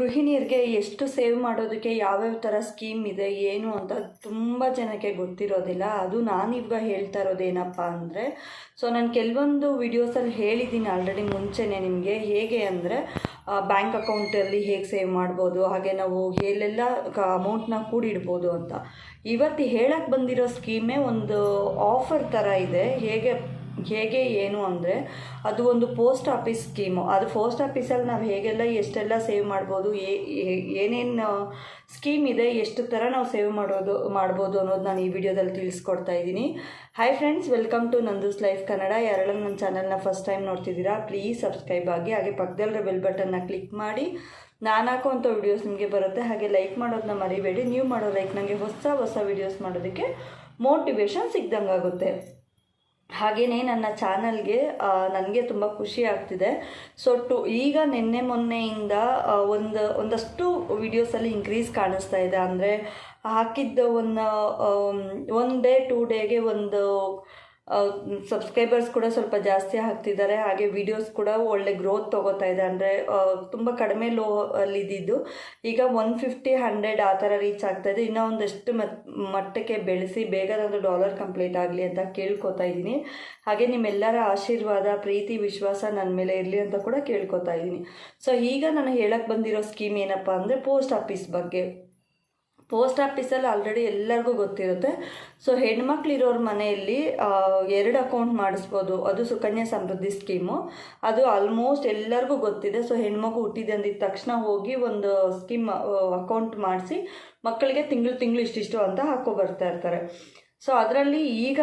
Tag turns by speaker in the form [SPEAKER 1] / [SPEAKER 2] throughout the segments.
[SPEAKER 1] ಗೃಹಿಣಿಯರಿಗೆ ಎಷ್ಟು ಸೇವ್ ಮಾಡೋದಕ್ಕೆ ಯಾವ್ಯಾವ ಥರ ಸ್ಕೀಮ್ ಇದೆ, ಏನು ಅಂತ ತುಂಬ ಜನಕ್ಕೆ ಗೊತ್ತಿರೋದಿಲ್ಲ. ಅದು ನಾನಿವಾಗ ಹೇಳ್ತಾ ಇರೋದೇನಪ್ಪ ಅಂದರೆ, ಸೊ ನಾನು ಕೆಲವೊಂದು ವಿಡಿಯೋಸಲ್ಲಿ ಹೇಳಿದ್ದೀನಿ ಆಲ್ರೆಡಿ ಮುಂಚೆನೇ ನಿಮಗೆ. ಹೇಗೆ ಅಂದರೆ ಬ್ಯಾಂಕ್ ಅಕೌಂಟಲ್ಲಿ ಹೇಗೆ ಸೇವ್ ಮಾಡ್ಬೋದು, ಹಾಗೆ ನಾವು ಎಲ್ಲೆಲ್ಲ ಅಮೌಂಟ್ನ ಕೂಡಿಡ್ಬೋದು ಅಂತ. ಇವತ್ತು ಹೇಳಕ್ಕೆ ಬಂದಿರೋ ಸ್ಕೀಮೇ ಒಂದು ಆಫರ್ ಥರ ಇದೆ. ಹೇಗೆ ಹೇಗೆ ಏನು ಅಂದರೆ ಅದು ಒಂದು ಪೋಸ್ಟ್ ಆಫೀಸ್ ಸ್ಕೀಮು ಅದು ಪೋಸ್ಟ್ ಆಫೀಸಲ್ಲಿ ನಾವು ಹೇಗೆಲ್ಲ ಎಷ್ಟೆಲ್ಲ ಸೇವ್ ಮಾಡ್ಬೋದು ಏನೇನು ಸ್ಕೀಮ್ ಇದೆ, ಎಷ್ಟು ಥರ ನಾವು ಸೇವ್ ಮಾಡೋದು, ಮಾಡ್ಬೋದು ಅನ್ನೋದು ನಾನು ಈ ವಿಡಿಯೋದಲ್ಲಿ ತಿಳಿಸ್ಕೊಡ್ತಾ ಇದ್ದೀನಿ. Hi friends welcome to Nandu's life Kannada ಯಾರೆಲ್ಲ ನನ್ನ ಚಾನಲ್ನ ಫಸ್ಟ್ ಟೈಮ್ ನೋಡ್ತಿದ್ದೀರಾ ಪ್ಲೀಸ್ ಸಬ್ಸ್ಕ್ರೈಬ್ ಆಗಿ, ಹಾಗೆ ಪಕ್ಕದಲ್ಲಿರೋ ಬೆಲ್ ಬಟನ್ನ ಕ್ಲಿಕ್ ಮಾಡಿ. ನಾನು ಹಾಕುವಂಥ ವಿಡಿಯೋಸ್ ನಿಮಗೆ ಬರುತ್ತೆ, ಹಾಗೆ ಲೈಕ್ ಮಾಡೋದನ್ನ ಮರಿಬೇಡಿ. ನೀವು ಮಾಡೋ ಲೈಕ್ ನನಗೆ ಹೊಸ ಹೊಸ ವಿಡಿಯೋಸ್ ಮಾಡೋದಕ್ಕೆ ಮೋಟಿವೇಶನ್ ಸಿಗ್ದಂಗೆ ಆಗುತ್ತೆ ಹಾಗೆಯೇ ನನ್ನ ಚಾನಲ್ಗೆ ನನಗೆ ತುಂಬ ಖುಷಿ ಆಗ್ತಿದೆ. ಸೊ ಟು ಈಗ ನಿನ್ನೆ ಮೊನ್ನೆಯಿಂದ ಒಂದು, ಒಂದಷ್ಟು ವಿಡಿಯೋಸಲ್ಲಿ ಇನ್ಕ್ರೀಸ್ ಕಾಣಿಸ್ತಾ ಇದೆ. ಅಂದರೆ ಹಾಕಿದ್ದ ಒಂದು ಒನ್ ಡೇ ಟೂ ಡೇಗೆ ಒಂದು ಸಬ್ಸ್ಕ್ರೈಬರ್ಸ್ ಕೂಡ ಸ್ವಲ್ಪ ಜಾಸ್ತಿ ಆಗ್ತಿದ್ದಾರೆ. ಹಾಗೆ ವಿಡಿಯೋಸ್ ಕೂಡ ಒಳ್ಳೆ ಗ್ರೋತ್ ತೊಗೋತಾ ಇದೆ. ಅಂದರೆ ತುಂಬ ಕಡಿಮೆ ಲೋ ಅಲ್ಲಿ ಇದ್ದಿದ್ದು. ಈಗ ಒನ್ ಫಿಫ್ಟಿ ಹಂಡ್ರೆಡ್ ಆ ಥರ ರೀಚ್ ಆಗ್ತಾ ಇದೆ. ಇನ್ನೂ ಒಂದಷ್ಟು ಮಟ್ಟಕ್ಕೆ ಬೆಳೆಸಿ ಬೇಗ ಒಂದು ಡಾಲರ್ ಕಂಪ್ಲೀಟ್ ಆಗಲಿ ಅಂತ ಕೇಳ್ಕೊತಾ ಇದ್ದೀನಿ. ಹಾಗೆ ನಿಮ್ಮೆಲ್ಲರ ಆಶೀರ್ವಾದ, ಪ್ರೀತಿ, ವಿಶ್ವಾಸ ನನ್ನ ಮೇಲೆ ಇರಲಿ ಅಂತ ಕೂಡ ಕೇಳ್ಕೊತಾ ಇದ್ದೀನಿ. ಸೊ ಈಗ ನಾನು ಹೇಳಕ್ಕೆ ಬಂದಿರೋ ಸ್ಕೀಮ್ ಏನಪ್ಪ ಅಂದರೆ ಪೋಸ್ಟ್ ಆಫೀಸ್ ಬಗ್ಗೆ. ಪೋಸ್ಟ್ ಆಫೀಸಲ್ಲಿ ಆಲ್ರೆಡಿ ಎಲ್ಲರಿಗೂ ಗೊತ್ತಿರುತ್ತೆ. ಸೊ ಹೆಣ್ಮಕ್ಳಿರೋರ ಮನೆಯಲ್ಲಿ ಎರಡು ಅಕೌಂಟ್ ಮಾಡಿಸ್ಬೋದು. ಅದು ಸುಕನ್ಯಾ ಸಮೃದ್ಧಿ ಸ್ಕೀಮು. ಅದು ಆಲ್ಮೋಸ್ಟ್ ಎಲ್ಲರಿಗೂ ಗೊತ್ತಿದೆ. ಸೊ ಹೆಣ್ಮಗು ಹುಟ್ಟಿದೆ ಅಂದಿದ ತಕ್ಷಣ ಹೋಗಿ ಒಂದು ಸ್ಕೀಮ್ ಅಕೌಂಟ್ ಮಾಡಿಸಿ ಮಕ್ಕಳಿಗೆ ತಿಂಗಳು ತಿಂಗಳು ಇಷ್ಟಿಷ್ಟು ಅಂತ ಹಾಕೋ ಬರ್ತಾ ಇರ್ತಾರೆ. ಸೊ ಅದರಲ್ಲಿ ಈಗ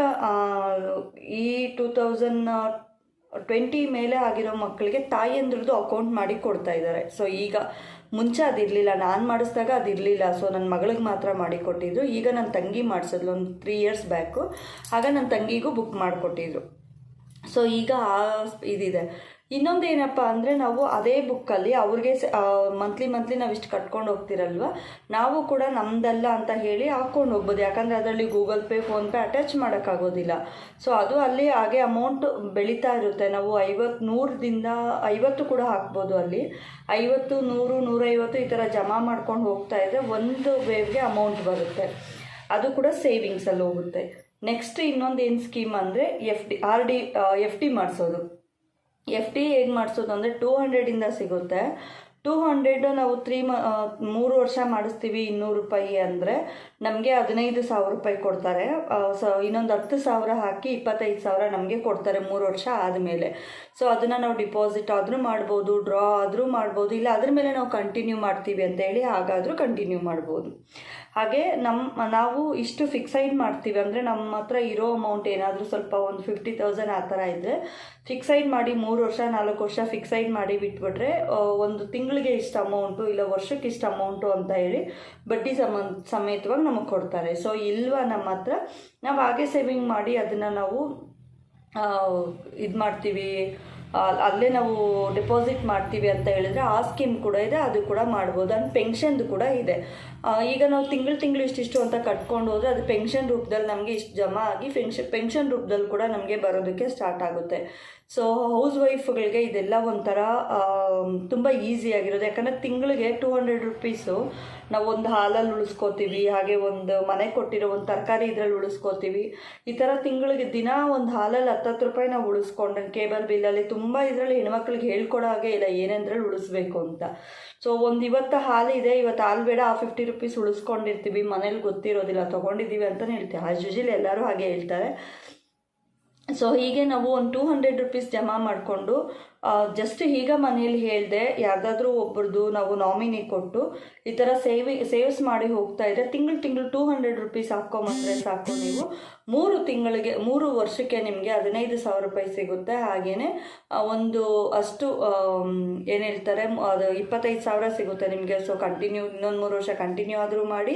[SPEAKER 1] ಈ ಟೂ ತೌಸಂಡ್ ಟ್ವೆಂಟಿ ಮೇಲೆ ಆಗಿರೋ ಮಕ್ಕಳಿಗೆ ತಾಯಿಯಂದ್ರದ್ದು ಅಕೌಂಟ್ ಮಾಡಿ ಕೊಡ್ತಾ ಇದ್ದಾರೆ. ಸೊ ಈಗ ಮುಂಚೆ ಅದಿರಲಿಲ್ಲ ನಾನು ಮಾಡಿಸಿದಾಗ ಅದಿರಲಿಲ್ಲ ಸೊ ನನ್ನ ಮಗಳಿಗೆ ಮಾತ್ರ ಮಾಡಿ ಕೊಟ್ಟಿದ್ರು. ಈಗ ನನ್ನ ತಂಗಿ ಮಾಡಿಸಿದ್ಲು. ಒಂದು ತ್ರೀ ಇಯರ್ಸ್ ಬ್ಯಾಕು ಆಗ ನನ್ನ ತಂಗಿಗೂ ಬುಕ್ ಮಾಡಿಕೊಟ್ಟಿದ್ರು. ಸೊ ಈಗ ಆ ಇದಿದೆ. ಇನ್ನೊಂದು ಏನಪ್ಪ ಅಂದರೆ ನಾವು ಅದೇ ಬುಕ್ಕಲ್ಲಿ ಅವ್ರಿಗೆ ಮಂತ್ಲಿ ಮಂತ್ಲಿ ನಾವು ಇಷ್ಟು ಕಟ್ಕೊಂಡು ಹೋಗ್ತಿರಲ್ವ? ನಾವು ಕೂಡ ನಮ್ದಲ್ಲ ಅಂತ ಹೇಳಿ ಹಾಕ್ಕೊಂಡು ಹೋಗ್ಬೋದು. ಯಾಕಂದರೆ ಅದರಲ್ಲಿ ಗೂಗಲ್ ಪೇ ಫೋನ್ಪೇ ಅಟ್ಯಾಚ್ ಮಾಡೋಕ್ಕಾಗೋದಿಲ್ಲ. ಸೊ ಅದು ಅಲ್ಲಿ ಹಾಗೆ ಅಮೌಂಟ್ ಬೆಳೀತಾ ಇರುತ್ತೆ. ನಾವು ಐವತ್ತು ನೂರದಿಂದ ಐವತ್ತು ಕೂಡ ಹಾಕ್ಬೋದು ಅಲ್ಲಿ. ಐವತ್ತು, ನೂರು, ನೂರೈವತ್ತು ಈ ಥರ ಜಮಾ ಮಾಡ್ಕೊಂಡು ಹೋಗ್ತಾ ಇದ್ದರೆ ಒಂದು ವೇವ್ಗೆ ಅಮೌಂಟ್ ಬರುತ್ತೆ. ಅದು ಕೂಡ ಸೇವಿಂಗ್ಸಲ್ಲಿ ಹೋಗುತ್ತೆ. ನೆಕ್ಸ್ಟ್ ಇನ್ನೊಂದು ಏನು ಸ್ಕೀಮ್ ಅಂದರೆ F D R D F D ಮಾಡಿಸೋದು. ಎಫ್ ಡಿ ಹೇಗೆ ಮಾಡಿಸೋದು ಅಂದರೆ ಟೂ ಹಂಡ್ರೆಡಿಂದ ಸಿಗುತ್ತೆ. ಟೂ ಹಂಡ್ರೆಡ್ ನಾವು ತ್ರೀ ಮ ಮೂರು ವರ್ಷ ಮಾಡಿಸ್ತೀವಿ ಇನ್ನೂರು ರೂಪಾಯಿ ಅಂದರೆ ನಮಗೆ ಹದಿನೈದು ಸಾವಿರ ರೂಪಾಯಿ ಕೊಡ್ತಾರೆ. ಸೊ, ಇನ್ನೊಂದು ಹತ್ತು ಸಾವಿರ ಹಾಕಿ ಇಪ್ಪತ್ತೈದು ಸಾವಿರ ನಮಗೆ ಕೊಡ್ತಾರೆ ಮೂರು ವರ್ಷ ಆದಮೇಲೆ. ಸೊ ಅದನ್ನು ನಾವು ಡಿಪಾಸಿಟ್ ಆದರೂ ಮಾಡ್ಬೋದು ಡ್ರಾ ಆದರೂ ಮಾಡ್ಬೋದು, ಇಲ್ಲ ಅದ್ರ ಮೇಲೆ ನಾವು ಕಂಟಿನ್ಯೂ ಮಾಡ್ತೀವಿ ಅಂತ ಹೇಳಿ ಹಾಗಾದರೂ ಕಂಟಿನ್ಯೂ ಮಾಡ್ಬೋದು. ಹಾಗೆ ನಮ್ಮ ನಾವು ಇಷ್ಟು ಫಿಕ್ಸೈಡ್ ಮಾಡ್ತೀವಿ ಅಂದರೆ ನಮ್ಮ ಹತ್ರ ಇರೋ ಅಮೌಂಟ್ ಏನಾದರೂ ಸ್ವಲ್ಪ ಒಂದು ಫಿಫ್ಟಿ ತೌಸಂಡ್ ಆ ಥರ ಇದ್ದರೆ ಫಿಕ್ಸೈಡ್ ಮಾಡಿ ಮೂರು ವರ್ಷ, ನಾಲ್ಕು ವರ್ಷ ಫಿಕ್ಸೈಡ್ ಮಾಡಿ ಬಿಟ್ಬಿಟ್ರೆ ಒಂದು ಒಂದು ತಿಂಗಳಿಗೆ ಇಷ್ಟು ಅಮೌಂಟು ಇಲ್ಲ ವರ್ಷಕ್ಕೆ ಇಷ್ಟು ಅಮೌಂಟು ಅಂತ ಹೇಳಿ ಬಡ್ಡಿ ಸಮ ಸಮೇತವಾಗಿ ನಮಗೆ ಕೊಡ್ತಾರೆ. ಸೊ ಇಲ್ವಾ ನಮ್ಮ ಹತ್ರ? ನಾವು ಹಾಗೆ ಸೇವಿಂಗ್ ಮಾಡಿ ಅದನ್ನು ನಾವು ಇದು ಮಾಡ್ತೀವಿ. ಅಲ್ಲೇ ನಾವು ಡೆಪಾಸಿಟ್ ಮಾಡ್ತೀವಿ ಅಂತ ಹೇಳಿದ್ರೆ ಆ ಸ್ಕೀಮ್ ಕೂಡ ಇದೆ, ಅದು ಕೂಡ ಮಾಡ್ಬೋದು. ಅಂಡ್ ಪೆನ್ಷನ್ದು ಕೂಡ ಇದೆ. ಈಗ ನಾವು ತಿಂಗಳು ತಿಂಗಳು ಇಷ್ಟಿಷ್ಟು ಅಂತ ಕಟ್ಕೊಂಡು ಹೋದರೆ ಅದು ಪೆನ್ಷನ್ ರೂಪದಲ್ಲಿ ನಮಗೆ ಇಷ್ಟು ಜಮಾ ಆಗಿ ಪೆನ್ಷನ್ ಪೆನ್ಷನ್ ರೂಪದಲ್ಲಿ ಕೂಡ ನಮಗೆ ಬರೋದಕ್ಕೆ ಸ್ಟಾರ್ಟ್ ಆಗುತ್ತೆ. ಸೊ ಹೌಸ್ ವೈಫ್ಗಳಿಗೆ ಇದೆಲ್ಲ ಒಂಥರ ತುಂಬ ಈಸಿಯಾಗಿರೋದು ಯಾಕಂದರೆ ತಿಂಗಳಿಗೆ ಟೂ ಹಂಡ್ರೆಡ್ ರುಪೀಸು ನಾವು ಒಂದು ಹಾಲಲ್ಲಿ ಉಳಿಸ್ಕೋತೀವಿ, ಹಾಗೆ ಒಂದು ಮನೆ ಕೊಟ್ಟಿರೋ ಒಂದು ತರಕಾರಿ ಇದರಲ್ಲಿ ಉಳಿಸ್ಕೋತೀವಿ. ಈ ಥರ ತಿಂಗಳಿಗೆ ದಿನ ಒಂದು ಹಾಲಲ್ಲಿ ಹತ್ತತ್ತು ರೂಪಾಯಿ ನಾವು ಉಳಿಸ್ಕೊಂಡ್ರೆ ಕೇಬಲ್ ಬಿಲ್ಲಲ್ಲಿ ತುಂಬ ಇದರಲ್ಲಿ ಹೆಣ್ಮಕ್ಳಿಗೆ ಹೇಳ್ಕೊಡೋ ಹಾಗೆ ಇಲ್ಲ, ಏನೇಂದ್ರಲ್ಲಿ ಉಳಿಸ್ಬೇಕು ಅಂತ. ಸೊ ಒಂದು ಇವತ್ತು ಹಾಲು ಇದೆ, ಇವತ್ತು ಹಾಲು ಬೇಡ, ಆ ಫಿಫ್ಟಿ ರುಪೀಸ್ ಉಳಿಸ್ಕೊಂಡಿರ್ತೀವಿ, ಮನೇಲಿ ಗೊತ್ತಿರೋದಿಲ್ಲ, ತೊಗೊಂಡಿದ್ದೀವಿ ಅಂತಲೇ ಹೇಳ್ತೀವಿ. ಆ ಯೂಶಲಿ ಎಲ್ಲರೂ ಹಾಗೆ ಹೇಳ್ತಾರೆ. ಸೊ ಹೀಗೆ ನಾವು ಒಂದು ಟೂ ಹಂಡ್ರೆಡ್ ರುಪೀಸ್ ಜಮಾ ಮಾಡಿಕೊಂಡು ಜಸ್ಟ್ ಈಗ ಮನೇಲಿ ಹೇಳಿದೆ ಯಾರ್ದಾದ್ರೂ ಒಬ್ರದ್ದು ನಾವು ನಾಮಿನಿ ಕೊಟ್ಟು ಈ ಥರ ಸೇವಿ, ಸೇವ್ಸ್ ಮಾಡಿ ಹೋಗ್ತಾ ಇದ್ರೆ ತಿಂಗಳು ತಿಂಗಳು ಟೂ ಹಂಡ್ರೆಡ್ ರುಪೀಸ್ ಹಾಕ್ಕೊಂಬಂದರೆ ಸಾಕು ನೀವು. ಮೂರು ತಿಂಗಳಿಗೆ, ಮೂರು ವರ್ಷಕ್ಕೆ ನಿಮಗೆ ಹದಿನೈದು ಸಾವಿರ ರೂಪಾಯಿ ಸಿಗುತ್ತೆ. ಹಾಗೆಯೇ ಒಂದು ಅಷ್ಟು ಏನು ಹೇಳ್ತಾರೆ ಅದು ಇಪ್ಪತ್ತೈದು ಸಾವಿರ ಸಿಗುತ್ತೆ ನಿಮಗೆ. ಸೊ ಕಂಟಿನ್ಯೂ ಇನ್ನೊಂದು ಮೂರು ವರ್ಷ ಕಂಟಿನ್ಯೂ ಆದರೂ ಮಾಡಿ,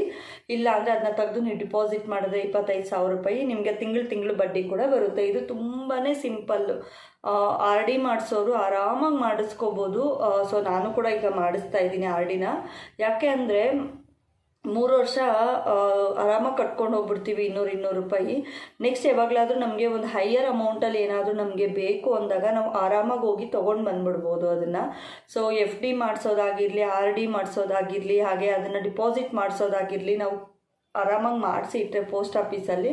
[SPEAKER 1] ಇಲ್ಲ ಅಂದರೆ ಅದನ್ನ ತೆಗೆದು ನೀವು ಡಿಪಾಸಿಟ್ ಮಾಡಿದ್ರೆ ಇಪ್ಪತ್ತೈದು ಸಾವಿರ ರೂಪಾಯಿ ನಿಮಗೆ ತಿಂಗಳು ತಿಂಗಳು ಬಡ್ಡಿ ಕೂಡ ಬರುತ್ತೆ. ಇದು ತುಂಬಾ ಸಿಂಪಲ್ಲು ಆರ್ ಡಿ ಮಾಡಿಸೋರು ಆರಾಮಾಗಿ ಮಾಡಿಸ್ಕೋಬೋದು. ಸೊ ನಾನು ಕೂಡ ಈಗ ಮಾಡಿಸ್ತಾ ಇದ್ದೀನಿ ಆರ್ ಡಿನ ಯಾಕೆ ಅಂದರೆ ಮೂರು ವರ್ಷ ಆರಾಮಾಗಿ ಕಟ್ಕೊಂಡು ಹೋಗ್ಬಿಡ್ತೀವಿ ಇನ್ನೂರು ಇನ್ನೂರು ರೂಪಾಯಿ. ನೆಕ್ಸ್ಟ್ ಯಾವಾಗಲಾದರೂ ನಮಗೆ ಒಂದು ಹೈಯರ್ ಅಮೌಂಟಲ್ಲಿ ಏನಾದರೂ ನಮಗೆ ಬೇಕು ಅಂದಾಗ ನಾವು ಆರಾಮಾಗಿ ಹೋಗಿ ತೊಗೊಂಡು ಬಂದ್ಬಿಡ್ಬೋದು ಅದನ್ನು. ಸೊ ಎಫ್ ಡಿ ಮಾಡಿಸೋದಾಗಿರಲಿ ಆರ್ ಡಿ ಮಾಡಿಸೋದಾಗಿರಲಿ, ಹಾಗೆ ಅದನ್ನು ಡಿಪಾಸಿಟ್ ಮಾಡಿಸೋದಾಗಿರಲಿ, ನಾವು ಆರಾಮಾಗಿ ಮಾಡಿಸಿ ಇಟ್ಟರೆ ಪೋಸ್ಟ್ ಆಫೀಸಲ್ಲಿ.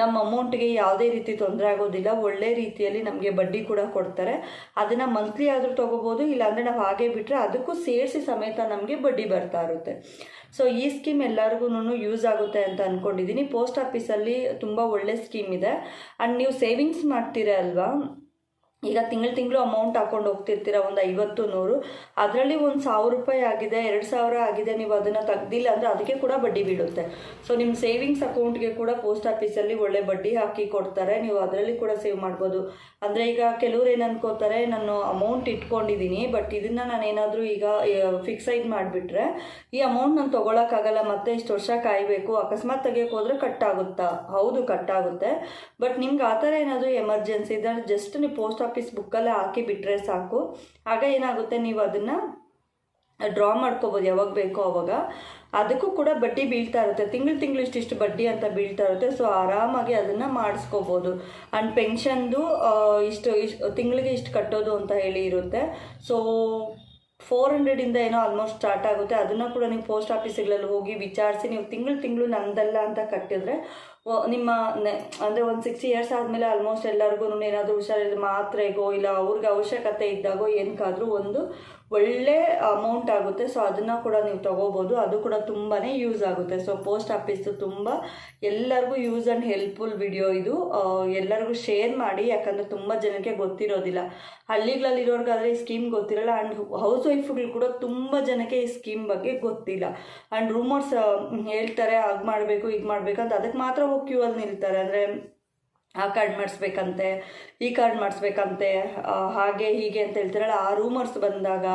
[SPEAKER 1] ನಮ್ಮ ಅಮೌಂಟ್ಗೆ ಯಾವುದೇ ರೀತಿ ತೊಂದರೆ ಆಗೋದಿಲ್ಲ. ಒಳ್ಳೆ ರೀತಿಯಲ್ಲಿ ನಮಗೆ ಬಡ್ಡಿ ಕೂಡ ಕೊಡ್ತಾರೆ. ಅದನ್ನು ಮಂತ್ಲಿ ಆದರೂ ತೊಗೋಬೋದು, ಇಲ್ಲಾಂದರೆ ನಾವು ಹಾಗೆ ಬಿಟ್ಟರೆ ಅದಕ್ಕೂ ಸೇರಿಸಿ ಸಮೇತ ನಮಗೆ ಬಡ್ಡಿ ಬರ್ತಾ ಇರುತ್ತೆ. ಸೊ ಈ ಸ್ಕೀಮ್ ಎಲ್ಲರಿಗೂ ಯೂಸ್ ಆಗುತ್ತೆ ಅಂತ ಅಂದ್ಕೊಂಡಿದ್ದೀನಿ ಪೋಸ್ಟ್ ಆಫೀಸಲ್ಲಿ ತುಂಬ ಒಳ್ಳೆ ಸ್ಕೀಮ್ ಇದೆ. ಆ್ಯಂಡ್ ನೀವು ಸೇವಿಂಗ್ಸ್ ಮಾಡ್ತೀರ ಅಲ್ವಾ? ಈಗ ತಿಂಗಳು ತಿಂಗಳು ಅಮೌಂಟ್ ಹಾಕೊಂಡು ಹೋಗ್ತಿರ್ತೀರ ಒಂದು ಐವತ್ತು, ನೂರು. ಅದರಲ್ಲಿ ಒಂದು ಸಾವಿರ ರೂಪಾಯಿ ಆಗಿದೆ, ಎರಡು ಸಾವಿರ ಆಗಿದೆ, ನೀವು ಅದನ್ನು ತೆಗ್ದಿಲ್ಲ ಅಂದರೆ ಅದಕ್ಕೆ ಕೂಡ ಬಡ್ಡಿ ಬೀಳುತ್ತೆ. ಸೊ ನಿಮ್ಮ ಸೇವಿಂಗ್ಸ್ ಅಕೌಂಟ್ಗೆ ಕೂಡ ಪೋಸ್ಟ್ ಆಫೀಸಲ್ಲಿ ಒಳ್ಳೆ ಬಡ್ಡಿ ಹಾಕಿ ಕೊಡ್ತಾರೆ. ನೀವು ಅದರಲ್ಲಿ ಕೂಡ ಸೇವ್ ಮಾಡ್ಬೋದು. ಅಂದರೆ ಈಗ ಕೆಲವ್ರು ಏನು ಅನ್ಕೋತಾರೆ, ನಾನು ಅಮೌಂಟ್ ಇಟ್ಕೊಂಡಿದ್ದೀನಿ ಬಟ್ ಇದನ್ನು ನಾನು ಏನಾದರೂ ಈಗ ಐಡ್ ಮಾಡಿಬಿಟ್ರೆ, ಈ ಅಮೌಂಟ್ ನಾನು ತೊಗೊಳಕ್ಕಾಗಲ್ಲ, ಮತ್ತೆ ಇಷ್ಟು ವರ್ಷ ಕಾಯಬೇಕು, ಅಕಸ್ಮಾತ್ ತೆಗಿಯೋಕೆ ಹೋದರೆ ಕಟ್ ಆಗುತ್ತಾ? ಹೌದು ಕಟ್ ಆಗುತ್ತೆ. ಬಟ್ ನಿಮ್ಗೆ ಆ ಥರ ಏನಾದರೂ ಎಮರ್ಜೆನ್ಸಿ ಇದ್ದರೆ ಜಸ್ಟ್ ನೀವು ಪೋಸ್ಟ್ ಆಫೀಸ್ ಬುಕ್ಕಲ್ಲೇ ಹಾಕಿ ಬಿಟ್ಟರೆ ಸಾಕು. ಆಗ ಏನಾಗುತ್ತೆ, ನೀವು ಅದನ್ನು ಡ್ರಾ ಮಾಡ್ಕೋಬೋದು ಯಾವಾಗ ಬೇಕೋ ಅವಾಗ. ಅದಕ್ಕೂ ಕೂಡ ಬಡ್ಡಿ ಬೀಳ್ತಾ ಇರುತ್ತೆ. ತಿಂಗಳು ತಿಂಗಳು ಇಷ್ಟಿಷ್ಟು ಬಡ್ಡಿ ಅಂತ ಬೀಳ್ತಾ ಇರುತ್ತೆ. ಸೊ ಆರಾಮಾಗಿ ಅದನ್ನು ಮಾಡಿಸ್ಕೋಬೋದು. ಆ್ಯಂಡ್ ಪೆನ್ಷನ್ದು ಇಷ್ಟು ಇಷ್ಟು ತಿಂಗಳಿಗೆ ಇಷ್ಟು ಕಟ್ಟೋದು ಅಂತ ಹೇಳಿ ಇರುತ್ತೆ. ಸೊ ಫೋರ್ ಹಂಡ್ರೆಡಿಂದ ಏನೋ ಆಲ್ಮೋಸ್ಟ್ ಸ್ಟಾರ್ಟ್ ಆಗುತ್ತೆ. ಅದನ್ನು ಕೂಡ ನೀವು ಪೋಸ್ಟ್ ಆಫೀಸ್ಗಳಲ್ಲಿ ಹೋಗಿ ವಿಚಾರಿಸಿ ನೀವು ತಿಂಗಳು ತಿಂಗಳು ನಂದಲ್ಲ ಅಂತ ಕಟ್ಟಿದ್ರೆ ನಿಮ್ಮ ಅಂದ್ರೆ ಅಂದರೆ ಒಂದು ಸಿಕ್ಸ್ ಇಯರ್ಸ್ ಆದಮೇಲೆ ಆಲ್ಮೋಸ್ಟ್ ಎಲ್ಲರಿಗೂ ಏನಾದರೂ ಹುಷಾರಿಲ್ಲ, ಮಾತ್ರೆಗೋ, ಇಲ್ಲ ಅವ್ರಿಗೆ ಅವಶ್ಯಕತೆ ಇದ್ದಾಗೋ ಏನಕ್ಕಾದರೂ ಒಂದು ಒಳ್ಳೆ ಅಮೌಂಟ್ ಆಗುತ್ತೆ. ಸೊ ಅದನ್ನು ಕೂಡ ನೀವು ತೊಗೋಬೋದು. ಅದು ಕೂಡ ತುಂಬಾ ಯೂಸ್ ಆಗುತ್ತೆ. ಸೊ ಪೋಸ್ಟ್ ಆಫೀಸು ತುಂಬ ಎಲ್ಲರಿಗೂ ಯೂಸ್ ಆ್ಯಂಡ್ ಹೆಲ್ಪ್ಫುಲ್ ವಿಡಿಯೋ ಇದು. ಎಲ್ಲರಿಗೂ ಶೇರ್ ಮಾಡಿ, ಯಾಕಂದರೆ ತುಂಬ ಜನಕ್ಕೆ ಗೊತ್ತಿರೋದಿಲ್ಲ. ಹಳ್ಳಿಗಳಲ್ಲಿರೋರ್ಗಾದ್ರೆ ಈ ಸ್ಕೀಮ್ ಗೊತ್ತಿರಲ್ಲ. ಆ್ಯಂಡ್ ಹೌಸ್ ವೈಫ್ಗಳು ಕೂಡ ತುಂಬ ಜನಕ್ಕೆ ಈ ಸ್ಕೀಮ್ ಬಗ್ಗೆ ಗೊತ್ತಿಲ್ಲ. ಆ್ಯಂಡ್ ರೂಮರ್ಸ್ ಹೇಳ್ತಾರೆ, ಹಾಗೆ ಮಾಡಬೇಕು ಈಗ ಮಾಡಬೇಕು ಅಂತ. ಅದಕ್ಕೆ ಮಾತ್ರ ಹೋಗಿ ಕ್ಯೂ ಅಲ್ಲಿ ನಿಲ್ತಾರೆ. ಅಂದರೆ ಆ ಕಾರ್ಡ್ ಮಾಡಿಸ್ಬೇಕಂತೆ, ಈ ಕಾರ್ಡ್ ಮಾಡಿಸ್ಬೇಕಂತೆ ಹಾಗೆ ಹೀಗೆ ಅಂತ ಹೇಳ್ತಾರಲ್ಲ. ಆ ರೂಮರ್ಸ್ ಬಂದಾಗ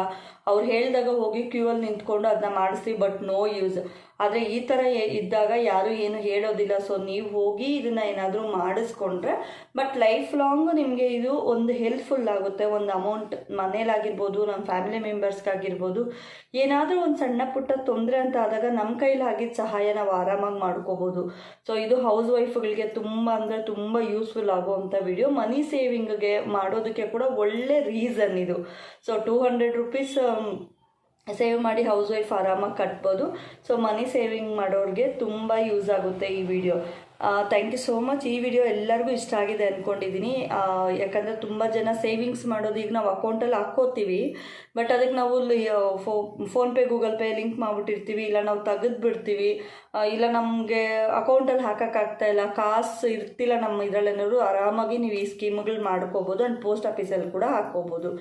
[SPEAKER 1] ಅವ್ರು ಹೇಳಿದಾಗ ಹೋಗಿ ಕ್ಯೂ ಅಲ್ಲಿ ನಿಂತ್ಕೊಂಡು ಅದನ್ನ ಮಾಡಿಸಿ ಬಟ್ ನೋ ಯೂಸ್ ಆದರೆ ಈ ಥರ ಇದ್ದಾಗ ಯಾರು ಏನು ಹೇಳೋದಿಲ್ಲ. ಸೊ ನೀವು ಹೋಗಿ ಇದನ್ನು ಏನಾದರೂ ಮಾಡಿಸ್ಕೊಂಡ್ರೆ ಬಟ್ ಲೈಫ್ ಲಾಂಗ್ ನಿಮಗೆ ಇದು ಒಂದು ಹೆಲ್ಪ್ಫುಲ್ ಆಗುತ್ತೆ. ಒಂದು ಅಮೌಂಟ್ ಮನೇಲಾಗಿರ್ಬೋದು ನಮ್ಮ ಫ್ಯಾಮಿಲಿ ಮೆಂಬರ್ಸ್ಗಾಗಿರ್ಬೋದು ಏನಾದರೂ ಒಂದು ಸಣ್ಣ ಪುಟ್ಟ ತೊಂದರೆ ಅಂತ ಆದಾಗ ನಮ್ಮ ಕೈಲಿ ಆಗಿದ್ದ ಸಹಾಯ ನಾವು ಆರಾಮಾಗಿ ಮಾಡ್ಕೋಬೋದು. ಸೊ ಇದು ಹೌಸ್ ವೈಫ್ಗಳಿಗೆ ತುಂಬ ಅಂದರೆ ತುಂಬ ಯೂಸ್ಫುಲ್ ಆಗುವಂಥ ವಿಡಿಯೋ ಮನಿ ಸೇವಿಂಗ್ಗೆ ಮಾಡೋದಕ್ಕೆ ಕೂಡ ಒಳ್ಳೆ ರೀಸನ್ ಇದು. So two hundred rupees save ಮಾಡಿ ಹೌಸ್ ವೈಫ್ ಆರಾಮಾಗಿ ಕಟ್ಬೋದು. ಸೊ ಮನಿ ಸೇವಿಂಗ್ ಮಾಡೋರಿಗೆ ತುಂಬ ಯೂಸ್ ಆಗುತ್ತೆ ಈ video thank you so much ಈ ವಿಡಿಯೋ ಎಲ್ಲರಿಗೂ ಇಷ್ಟ ಆಗಿದೆ ಅಂದ್ಕೊಂಡಿದ್ದೀನಿ ಯಾಕಂದರೆ ತುಂಬ ಜನ ಸೇವಿಂಗ್ಸ್ ಮಾಡೋದು ಈಗ ನಾವು ಅಕೌಂಟಲ್ಲಿ ಹಾಕ್ಕೋತೀವಿ ಬಟ್ ಅದಕ್ಕೆ ನಾವು ಫೋ ಫೋನ್ಪೇ ಗೂಗಲ್ ಪೇ ಲಿಂಕ್ ಮಾಡಿಬಿಟ್ಟಿರ್ತೀವಿ. ಇಲ್ಲ ನಾವು ತೆಗೆದು ಬಿಡ್ತೀವಿ ಇಲ್ಲ ನಮಗೆ ಅಕೌಂಟಲ್ಲಿ ಹಾಕೋಕ್ಕಾಗ್ತಾ ಇಲ್ಲ. ಕಾಸು ಇರ್ತಿಲ್ಲ ನಮ್ಮ ಇದರಲ್ಲೇನಾದ್ರು ಆರಾಮಾಗಿ ನೀವು ಈ ಸ್ಕೀಮ್ಗಳು ಮಾಡ್ಕೋಬೋದು ಆ್ಯಂಡ್ ಪೋಸ್ಟ್ ಆಫೀಸಲ್ಲಿ ಕೂಡ ಹಾಕ್ಕೋಬೋದು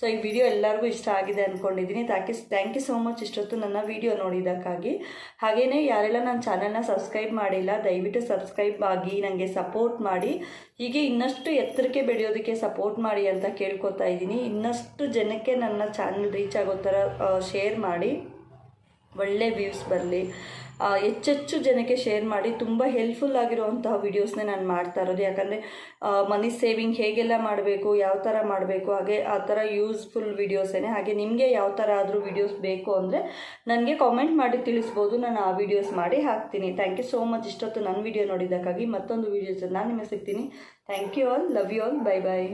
[SPEAKER 1] ಸೊ ಈ ವಿಡಿಯೋ ಎಲ್ಲರಿಗೂ ಇಷ್ಟ ಆಗಿದೆ ಅಂದ್ಕೊಂಡಿದ್ದೀನಿ thank you thank you so much ಇಷ್ಟೊತ್ತು ನನ್ನ ವಿಡಿಯೋ ನೋಡಿದ್ದಕ್ಕಾಗಿ. ಹಾಗೆಯೇ ಯಾರೆಲ್ಲ ನನ್ನ ಚಾನಲ್ನ ಸಬ್ಸ್ಕ್ರೈಬ್ ಮಾಡಿಲ್ಲ, ದಯವಿಟ್ಟು ಸಬ್ಸ್ಕ್ರೈಬ್ ಆಗಿ ನನಗೆ ಸಪೋರ್ಟ್ ಮಾಡಿ. ಹೀಗೆ ಇನ್ನಷ್ಟು ಎತ್ತರಕ್ಕೆ ಬೆಳೆಯೋದಕ್ಕೆ ಸಪೋರ್ಟ್ ಮಾಡಿ ಅಂತ ಕೇಳ್ಕೊತಾ ಇದ್ದೀನಿ. ಇನ್ನಷ್ಟು ಜನಕ್ಕೆ ನನ್ನ ಚಾನಲ್ ರೀಚ್ ಆಗೋ ಥರ ಶೇರ್ ಮಾಡಿ. ಒಳ್ಳೆ ವ್ಯೂಸ್ ಬರಲಿ. ಹೆಚ್ಚೆಚ್ಚು ಜನಕ್ಕೆ ಶೇರ್ ಮಾಡಿ ತುಂಬ ಹೆಲ್ಪ್ಫುಲ್ ಆಗಿರುವಂತಹ ವಿಡಿಯೋಸ್ನೇ ನಾನು ಮಾಡ್ತಾ ಇರೋದು. ಯಾಕಂದರೆ ಮನಿ ಸೇವಿಂಗ್ ಹೇಗೆಲ್ಲ ಮಾಡಬೇಕು, ಯಾವ ಥರ ಮಾಡಬೇಕು, ಹಾಗೆ ಆ ಥರ ಯೂಸ್ಫುಲ್ ವೀಡಿಯೋಸೇನೆ ಹಾಗೆ ನಿಮಗೆ ಯಾವ ಥರ ಆದರೂ ವಿಡಿಯೋಸ್ ಬೇಕು ಅಂದರೆ ನನಗೆ ಕಾಮೆಂಟ್ ಮಾಡಿ ತಿಳಿಸ್ಬೋದು. ನಾನು ಆ ವಿಡಿಯೋಸ್ ಮಾಡಿ ಹಾಕ್ತೀನಿ. ಥ್ಯಾಂಕ್ ಯು ಸೋ ಮಚ್ ಇಷ್ಟೊತ್ತು ನನ್ನ ವಿಡಿಯೋ ನೋಡಿದ್ದಕ್ಕಾಗಿ ಮತ್ತೊಂದು ವಿಡಿಯೋಸ್ ನಾನು ನಿಮಗೆ ಸಿಗ್ತೀನಿ. Thank you all love you all bye bye